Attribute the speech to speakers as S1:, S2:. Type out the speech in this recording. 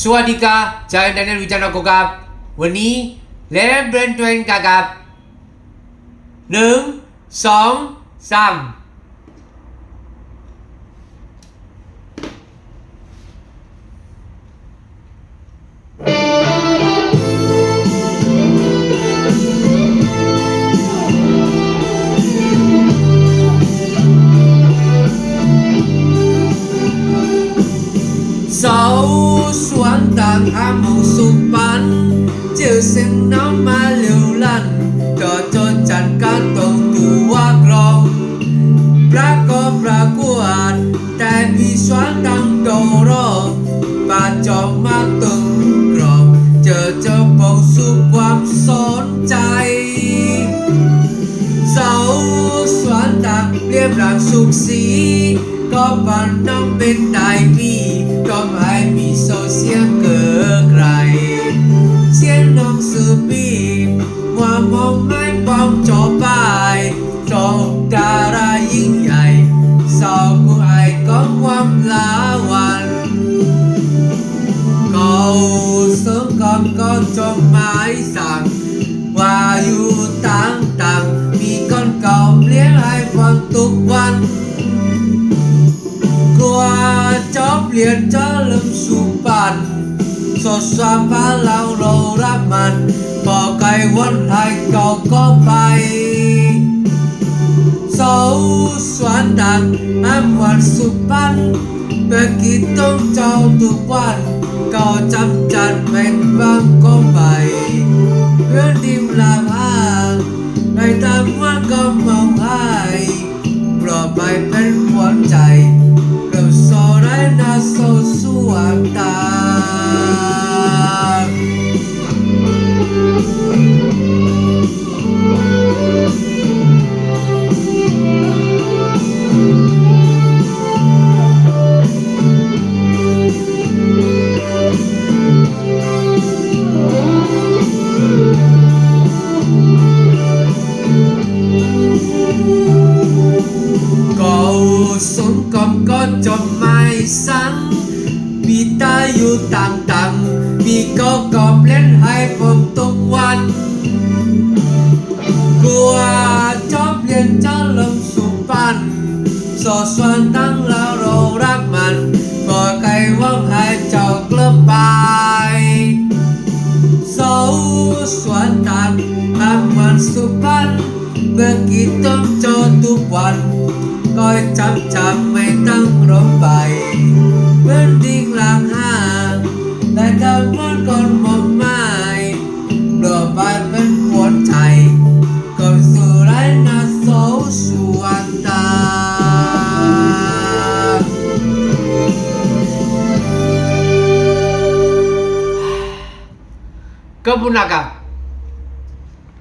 S1: สวัสดีครับชายนันวิจารณ์กครับวันนี้เล่นเบรนทเวนกับครับหนึ่งสองสาม Sâu xoắn tạc ám mộng sụp bắn Chiều sinh nó mà liều lăn Cờ cho chặt cá tổ tù hoa grong Bra có bra kuat Tại vì xoắn tăng đồ rô Và cho má từng grong Chờ cho bầu sụp quam xón chay เสาสวนตักเรียบรักสุขสีก็ปันน้องเป็นได้มีก็ไม่มีโซเสียงเกิ ดไกลเ chóp liền cho lâm su bàn so xoa phá lao rầu ráp mặt bỏ cây quân hai cầu có bay เสาสวนดักน้ำหวานสุปันเมื่อกี้ต้องเจ้าทุกวันก็จำจัดเป็นบางก็ไปเพื่อนดิมลาพางในตามวันก็มองให้ปลอบไปเป็นหวานใจ cầu xuống con có cho mai sáng vì ta อยู่ต่างต่างมีก็กอบเล่นให้ผมทุกวัน กลัวชอบเรียนจะลงสุปันสอส่วนตั้งแล้วเรารักมันก็ไกลว่างให้เจ้ากลับไปเสาสวนตัดทำวันสุพรรณเมื่อกี้ต้องจอทุกวัน ก็จับจับไม่ตั้งรถไปเพื่อนดิ้งหลังห้างแต่ทำวันก่อนมองไม่เรือไปเป็นหัวใจก็สู่ไรนาโซสุวนตา Kepunakan